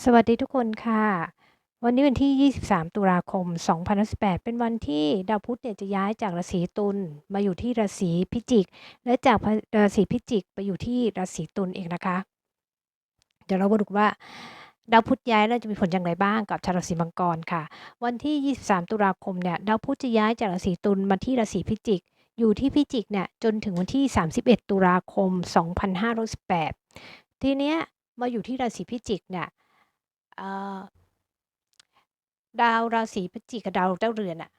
สวัสดีทุกคนค่ะ วันนี้วันที่ 23 ตุลาคม 2018 เป็นวันที่ดาวพุธเนี่ยจะย้ายจากราศีตุลมาอยู่ที่ราศีพิจิก และจากราศีพิจิกไปอยู่ที่ราศีตุลเองนะคะ เดี๋ยวเรามาดูว่าดาวพุธย้ายแล้วจะมีผลอย่างไรบ้างกับชาวราศีมังกรค่ะ วันที่ 23 ตุลาคมเนี่ยดาวพุธจะย้ายจากราศีตุลมาที่ราศีพิจิก อยู่ที่พิจิกเนี่ยจนถึงวันที่ 31 ตุลาคม 2518 ทีเนี้ยมาอยู่ที่ราศีพิจิกเนี่ย ดาวราศีพิจิกกับดาวเจ้าเรือนอะ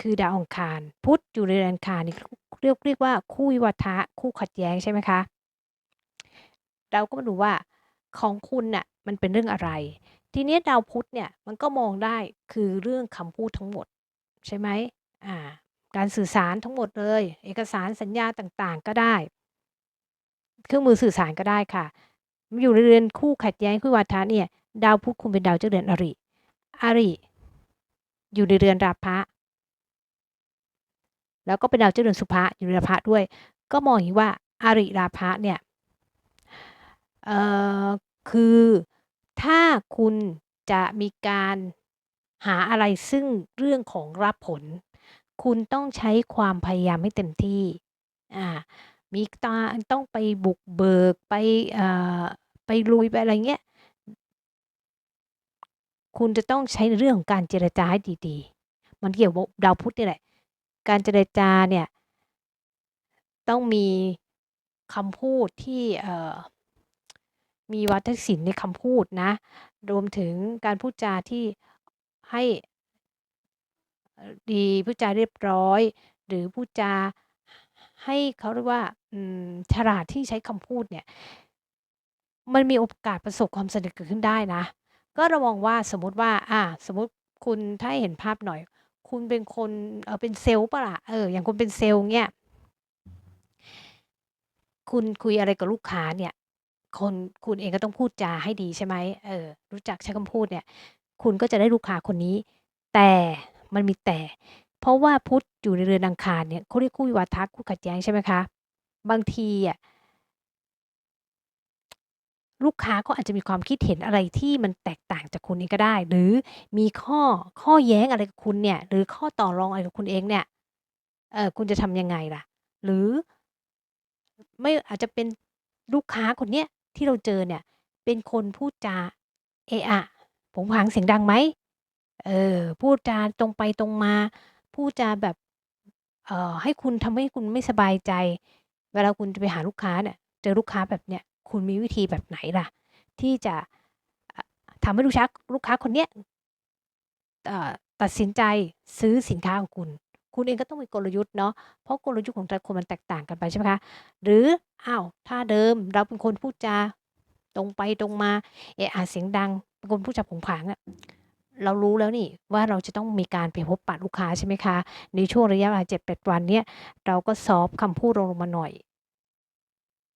คือดาวอังคาร พุธอยู่ในเรือนอังคารนี่ เรียกเรียกว่าคู่วิวัฒะคู่ขัดแย้งใช่ไหมคะ เราก็มาดูว่าของคุณน่ะมันเป็นเรื่องอะไร ทีนี้ดาวพุธเนี่ยมันก็มองได้ คือเรื่องคำพูดทั้งหมด ใช่ไหม อ่า การสื่อสารทั้งหมดเลย เอกสารสัญญาต่าง ๆ ก็ได้ เครื่องมือสื่อสารก็ได้ค่ะ อยู่ในเรือนคู่ขัดแย้งคู่วัฏะเนี่ย ดาวพุธคุณเป็นดาวเจ้าเรือนอริอริอยู่ในเรือนราพะ แล้วก็เป็นดาวเจ้าเรือนสุภะอยู่ในราพะด้วย ก็มองเห็นว่าอาริราพะเนี่ยเอ่อคือถ้าคุณจะมีการหาอะไรซึ่งเรื่องของรับผล คุณต้องใช้ความพยายามให้เต็มที่อ่ามีตาต้องไปบุกเบิกไปเอ่อไปลุยไปอะไรเงี้ย คุณจะต้องใช้ในเรื่องของการเจรจาให้ดีๆ มันเกี่ยวกับดาวพุธนี่แหละ การเจรจาเนี่ย ต้องมีคำพูดที่มีวัฒนศิลป์ในคำพูดนะ รวมถึงการพูดจาที่ให้ดีพูดจาเรียบร้อย หรือพูดจาให้เขาเรียกว่าฉลาดที่ใช้คำพูดเนี่ย มันมีโอกาสประสบความสำเร็จเกิดขึ้นได้นะ ก็เรามองว่าสมมติว่าอ่าสมมติคุณถ้าเห็นภาพหน่อย คุณเป็นคนเออเป็นเซลล์ปะล่ะเอออย่างคุณเป็นเซลล์เนี่ยคุณคุยอะไรกับลูกค้าเนี่ย คนคุณเองก็ต้องพูดจาให้ดีใช่ไหมเออ รู้จักใช้คำพูดเนี่ย คุณก็จะได้ลูกค้าคนนี้ แต่มันมีแต่ เพราะว่าพุทธอยู่ในเรือนอังคารเนี่ยเขาเรียกคู่วิวาทะคู่ขัดแย้งใช่ไหมคะ บางทีอะ ลูกค้าก็อาจจะมีความคิดเห็นอะไรที่มันแตกต่างจากคุณเองก็ได้ หรือมีข้อ ข้อแย้งอะไรกับคุณเนี่ย หรือข้อต่อรองอะไรกับคุณเองเนี่ย เออคุณจะทำยังไงล่ะ หรือ ไม่ อาจจะเป็นลูกค้าคนเนี้ย ที่เราเจอเนี่ย เป็นคนพูดจาเอะอะผงผางเสียงดังไหม เออ พูดจาตรงไปตรงมา พูดจาแบบ เอ่อ ให้คุณ ทำให้คุณไม่สบายใจ เวลาคุณจะไปหาลูกค้าเนี่ย เจอลูกค้าแบบเนี้ย คุณมีวิธีแบบไหนล่ะ ที่จะทำให้ลูกค้าลูกค้าคนเนี้ยตัดสินใจซื้อสินค้าของคุณ คุณเองก็ต้องมีกลยุทธ์เนาะเพราะกลยุทธ์ของแต่ละคนมันแตกต่างกันไปใช่ไหมคะ หรืออ้าวถ้าเดิมเราเป็นคนพูดจาตรงไปตรงมาเอะอาเสียงดังเป็นคนพูดจาผงผางอะเรารู้แล้วนี่ว่าเราจะต้องมีการไปพบปะลูกค้าใช่ไหมคะ ในช่วงระยะเวลาเจ็ดแปดวันเนี้ยเราก็ซอฟคำพูดลงมาหน่อย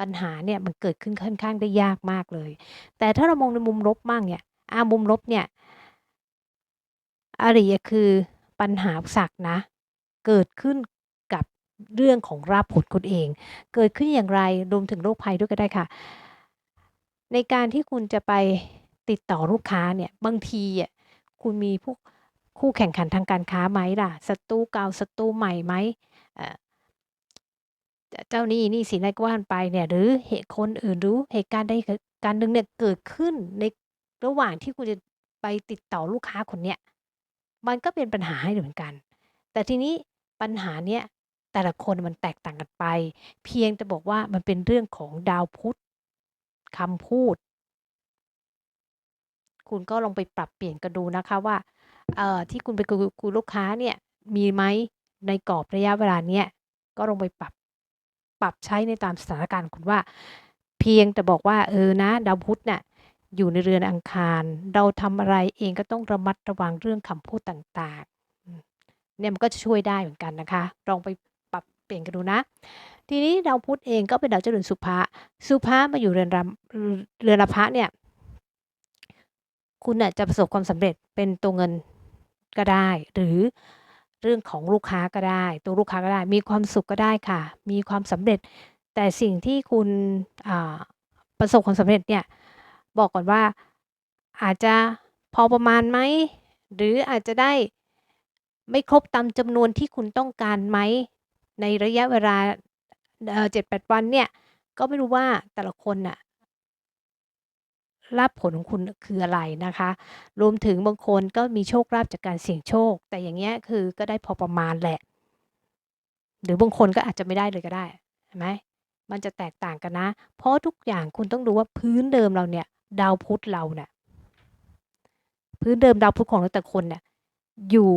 ปัญหาเนี่ยมันเกิดขึ้นค่อนข้างได้ยากมากเลย แต่ถ้าเรามองในมุมลบมั่งเนี่ยอามุมลบเนี่ยอริยคือปัญหาสักนะ เกิดขึ้นกับเรื่องของราบผลคนเอง เกิดขึ้นอย่างไรรวมถึงโรคภัยด้วยก็ได้ค่ะ ในการที่คุณจะไปติดต่อลูกค้าเนี่ยบางทีอะคุณมีพวกคู่แข่งขันทางการค้าไหมล่ะศัตรูเก่าศัตรูใหม่ไหม เจ้านี้นี่สินอะไรก็ว่านไปเนี่ยหรือเหตุคนอื่นรู้เหตุการณ์ใดการหนึ่งเนี่ยเกิดขึ้นในระหว่างที่คุณจะไปติดต่อลูกค้าคนเนี้ยมันก็เป็นปัญหาให้เหมือนกัน แต่ทีนี้ปัญหาเนี้ยแต่ละคนมันแตกต่างกันไป เพียงแต่บอกว่ามันเป็นเรื่องของดาวพุธคำพูด คุณก็ลองไปปรับเปลี่ยนกันดูนะคะว่าเอ่อที่คุณไปคุยลูกค้าเนี่ยมีไหมในกรอบระยะเวลาเนี้ยก็ลองไปปรับ ปรับใช้ในตามสถานการณ์คุณว่า เพียงแต่บอกว่าเออนะดาวพุธเนี่ยอยู่ในเรือนอังคาร เราทำอะไรเองก็ต้องระมัดระวังเรื่องคำพูดต่างๆเนี่ยมันก็จะช่วยได้เหมือนกันนะคะ ลองไปปรับเปลี่ยนกันดูนะ ทีนี้ดาวพุธเองก็เป็นดาวเจริญสุภาสุภามาอยู่เรือนรำเรือนรพะเนี่ยคุณจะประสบความสำเร็จเป็นตัวเงินก็ได้ หรือ เรื่องของลูกค้าก็ได้ ตัวลูกค้าก็ได้ มีความสุขก็ได้ค่ะ มีความสำเร็จ แต่สิ่งที่คุณประสบความสำเร็จเนี่ยบอกก่อนว่าอาจจะพอประมาณไหมหรืออาจจะได้ไม่ครบตามจำนวนที่คุณต้องการไหมในระยะเวลาเอ่อ7-8วันเนี่ยก็ไม่รู้ว่าแต่ละคนน่ะ ลาภผลของคุณคืออะไรนะคะ รวมถึงบางคนก็มีโชคลาภจากการเสี่ยงโชค แต่อย่างเงี้ยคือก็ได้พอประมาณแหละ หรือบางคนก็อาจจะไม่ได้เลยก็ได้เห็นไหมมันจะแตกต่างกันนะ เพราะทุกอย่างคุณต้องดูว่าพื้นเดิมเราเนี่ยดาวพุธเราเนี่ยพื้นเดิมดาวพุธของแต่คนเนี่ยอยู่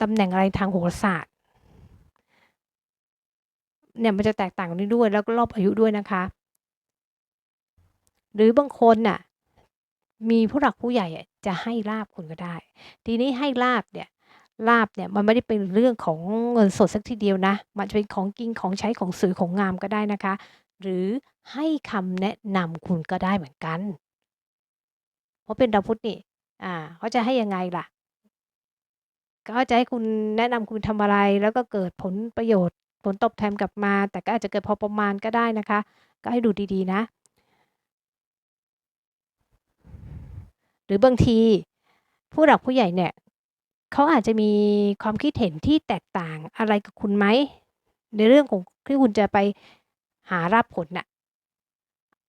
ตำแหน่งอะไรทางโหราศาสตร์เนี่ยมันจะแตกต่างกันด้วยแล้วก็รอบอายุด้วยนะคะ หรือบางคนน่ะมีผู้หลักผู้ใหญ่จะให้ลาภคุณก็ได้ ทีนี้ให้ลาภเนี่ยลาภเนี่ยมันไม่ได้เป็นเรื่องของเงินสดสักทีเดียวนะ มันจะเป็นของกินของใช้ของสวยของงามก็ได้นะคะ หรือให้คำแนะนำคุณก็ได้เหมือนกัน เพราะเป็นดาวพุธนี่อ่าเขาจะให้ยังไงล่ะ ก็จะให้คุณแนะนำคุณทำอะไร แล้วก็เกิดผลประโยชน์ ผลตอบแทนกลับมา แต่ก็อาจจะเกิดพอประมาณก็ได้นะคะ ก็ให้ดูดีๆนะ หรือบางทีผู้หลักผู้ใหญ่เนี่ยเขาอาจจะมีความคิดเห็นที่แตกต่างอะไรกับคุณไหม ในเรื่องของที่คุณจะไปหาลาภผลน่ะ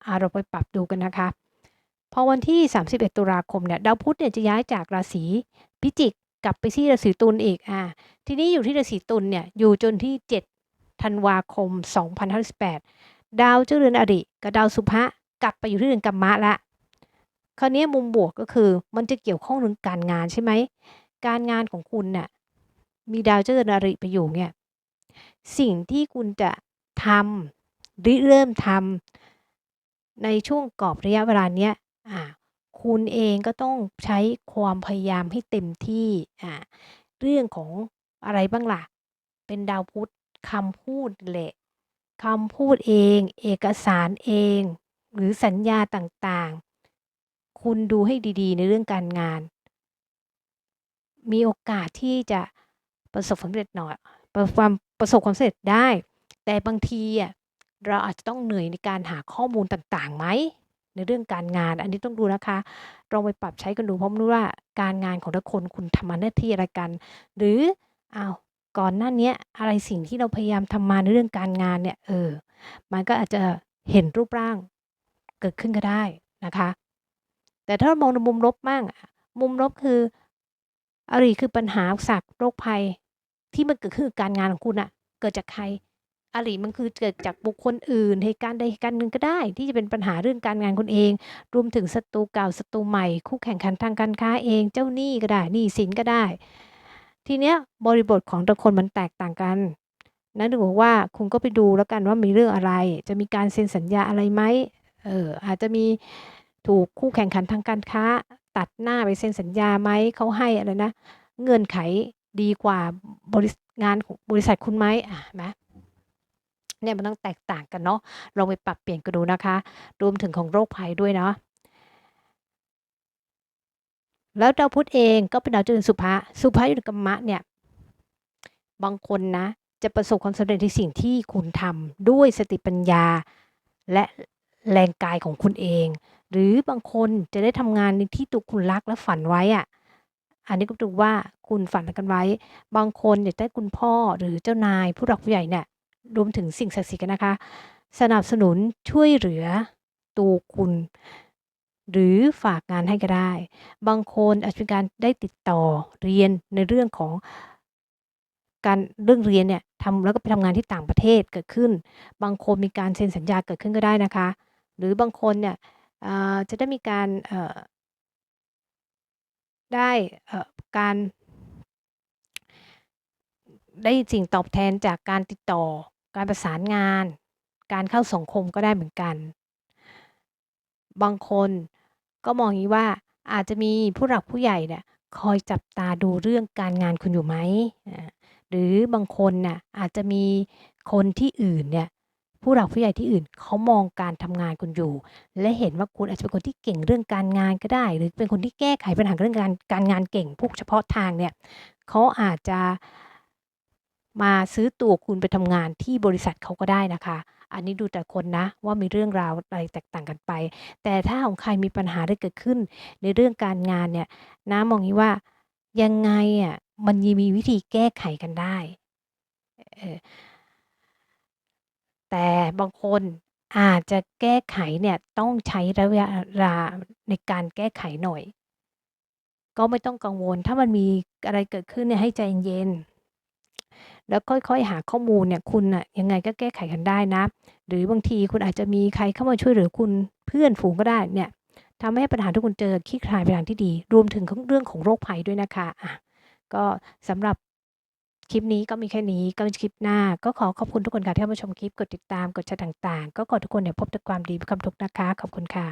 อ่าเราไปปรับดูกันนะคะ พอวันที่ 31 ตุลาคมเนี่ยดาวพุธเนี่ยจะย้ายจากราศีพิจิกกลับไปที่ราศีตุลอีกอ่าทีนี้อยู่ที่ราศีตุลเนี่ยอยู่จนที่ 7 ธันวาคม 2518 ดาวเจ้าเรือนอริกับดาวสุภะกลับไปอยู่ที่เรือนกัมมะล้ว คราวนี้มุมบวกก็คือมันจะเกี่ยวข้องเรื่องการงานใช่ไหม การงานของคุณน่ะมีดาวเจ้าเรือนอริไปอยู่เนี่ยสิ่งที่คุณจะทำหริเริ่มทำในช่วงกรอบระยะเวลาเนี้ยอ่าคุณเองก็ต้องใช้ความพยายามให้เต็มที่อ่าเรื่องของอะไรบ้างล่ะ เป็นดาวพุธคำพูดแหละคำพูดเอง เอกสารเอง หรือสัญญาต่าง คุณดูให้ดีๆ ในเรื่องการงาน มีโอกาสที่จะประสบความสำเร็จหน่อยประความประสบความสำเร็จได้ แต่บางทีอะเราอาจจะต้องเหนื่อยในการหาข้อมูลต่างๆไหมในเรื่องการงาน อันนี้ต้องดูนะคะลองไปปรับใช้กันดูเพราะรู้ว่าการงานของแต่คนคุณทำมาหน้าที่อะไรกัน หรืออ้าวก่อนหน้านี้อะไรสิ่งที่เราพยายามทำมาในเรื่องการงานเนี่ยเออมันก็อาจจะเห็นรูปร่างเกิดขึ้นก็ได้นะคะ แต่ถ้ามองในมุมลบบ้างมุมลบคืออริคือปัญหาอุปสรรคโรคภัย ที่มันเกิดขึ้นการงานของคุณน่ะเกิดจากใครอริมันคือเกิดจากบุคคลอื่นเหตุการณ์ใดเหตุการณ์หนึ่งก็ได้ ที่จะเป็นปัญหาเรื่องการงานคุณเอง รวมถึงศัตรูเก่าศัตรูใหม่ คู่แข่งขันทางการค้าเอง เจ้าหนี้ก็ได้หนี้สินก็ได้ ทีเนี้ยบริบทของแต่คนมันแตกต่างกันนั่นถึงบอกว่าคุณก็ไปดูแล้วกันว่ามีเรื่องอะไร จะมีการเซ็นสัญญาอะไรไหมเอออาจจะมี ถูกคู่แข่งขันทางการค้า ตัดหน้าไปเซ็นสัญญาไหมเขาให้อะไรนะ เงื่อนไขดีกว่าบริษงานของบริษัทคุณไหมอ่าเห็นไหมเนี่ยมันต้องแตกต่างกันเนาะลองไปปรับเปลี่ยนกันดูนะคะ รวมถึงของโรคภัยด้วยเนาะแล้วดาวพุธเองก็เป็นดาวเจริญสุภะสุภะอยู่ในกัมมะเนี่ย บางคนนะ จะประสบความสำเร็จในสิ่งที่คุณทำด้วยสติปัญญา และ แรงกายของคุณเอง หรือบางคนจะได้ทำงานในที่ตัวคุณรักและฝันไว้อะอันนี้ก็ดูว่าคุณฝันกันไว้ บางคนอยากได้คุณพ่อหรือเจ้านายผู้หลักผู้ใหญ่เนี่ยรวมถึงสิ่งศักดิ์สิทธิ์นะคะ สนับสนุนช่วยเหลือตัวคุณ หรือฝากงานให้ก็ได้ บางคนอาจจะเป็นการได้ติดต่อเรียนในเรื่องของการเรื่องเรียนเนี่ยทำแล้วก็ไปทำงานที่ต่างประเทศเกิดขึ้น บางคนมีการเซ็นสัญญาเกิดขึ้นก็ได้นะคะ หรือบางคนเนี่ยจะได้มีการได้การ ได้สิ่งตอบแทนจากการติดต่อ การประสานงาน การเข้าสังคมก็ได้เหมือนกัน บางคนก็มองอย่างงี้ว่าอาจจะมีผู้หลักผู้ใหญ่เนี่ยคอยจับตาดูเรื่องการงานคุณอยู่ไหม หรือบางคนน่ะอาจจะมีคนที่อื่นเนี่ย ผู้หลักผู้ใหญ่ที่อื่นเขามองการทำงานคุณอยู่ และเห็นว่าคุณอาจจะเป็นคนที่เก่งเรื่องการงานก็ได้ หรือเป็นคนที่แก้ไขปัญหาเรื่องการการงานเก่งพวกเฉพาะทางเนี่ยเขาอาจจะมาซื้อตัวคุณไปทำงานที่บริษัทเขาก็ได้นะคะ อันนี้ดูแต่คนนะว่ามีเรื่องราวอะไรแตกต่างกันไป แต่ถ้าของใครมีปัญหาได้เกิดขึ้น ในเรื่องการงานเนี่ยน้ามองงี้ว่ายังไงอะมันยังมีวิธีแก้ไขกันได้ แต่บางคนอาจจะแก้ไขเนี่ยต้องใช้ระยะเวลาในการแก้ไขหน่อย ก็ไม่ต้องกังวล ถ้ามันมีอะไรเกิดขึ้นเนี่ยให้ใจเย็นๆแล้วค่อยๆ หาข้อมูลเนี่ยคุณน่ะยังไงก็แก้ไขกันได้นะ หรือบางทีคุณอาจจะมีใครเข้ามาช่วยเหลือคุณเพื่อนฝูงก็ได้เนี่ยทำให้ปัญหาที่คุณเจอคลี่คลายไปทางที่ดี รวมถึงเรื่องของโรคภัยด้วยนะคะอะก็สำหรับ คลิปนี้ก็มีแค่นี้ก็เป็นคลิปหน้า ก็ขอขอบคุณทุกคนค่ะที่เข้ามาชมคลิปกดติดตามกดแชร์ต่างๆ ก็ขอทุกคนเนี่ยพบแต่ความดีมีความทุกข์นะคะ ขอบคุณค่ะ